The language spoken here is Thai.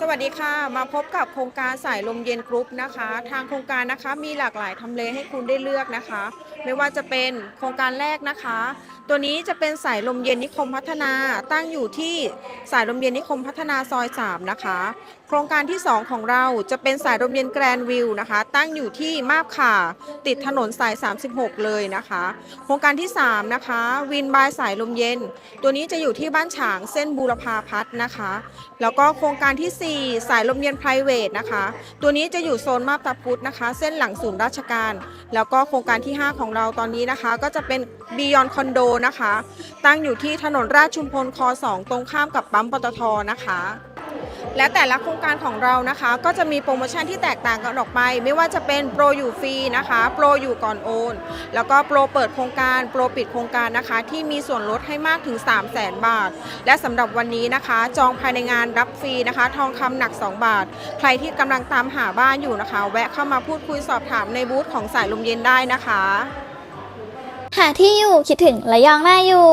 สวัสดีค่ะ มาพบกับโครงการสายลมเย็นกรุ๊ปนะคะ ทางโครงการนะคะมีหลากหลายทำเลให้คุณได้เลือกนะคะ ไม่ว่าจะเป็นโครงการแรกนะคะ ตัวนี้จะเป็นสายลมเย็นนิคมพัฒนาตั้งอยู่ที่สายลมเย็นนิคมพัฒนาซอย 3 นะคะโครงการที่ 2 ของเราจะเป็นสายลมเย็นแกรนวิวนะคะ ตั้งอยู่ที่มาบขาติดถนนสาย 36 เลยนะคะ โครงการที่ 3 นะคะ วินบายสายลมเย็น ตัวนี้จะอยู่ที่บ้านฉางเส้นบูรพาพัฒน์นะคะ แล้วก็โครงการทีสี่ 4 สายลมเย็น p r i v a t นะคะ ตัวนี้จะอยู่โซนมาบตาพุธนะคะ เส้นหลังศูนย์ราชการ แล้วก็โครงการที่ 5 ของเราตอนนี้นะคะ ก็จะเป็น Beyond Condo นะคะ ตั้งอยู่ที่ถนนราชชุมพลคอ2ตรงข้ามกับปั๊มปตทนะคะ และแต่ละโครงการของเรานะคะ ก็จะมีโปรโมชั่นที่แตกต่างกันออกไป ไม่ว่าจะเป็นโปรอยู่ฟรีนะคะโปรอยู่ก่อนโอน แล้วก็โปรเปิดโครงการโปรปิดโครงการนะคะ ที่มีส่วนลดให้มากถึง 3 0 0แสนบาท และสำหรับวันนี้นะคะ จองภายในงานรับฟรีนะคะ ทองคำหนัก 2 บาท ใครที่กำลังตามหาบ้านอยู่นะคะ แวะเข้ามาพูดคุยสอบถามในบูธของสายลมเย็นได้นะคะหาที่อยู่คิดถึงระยองน่าอยู่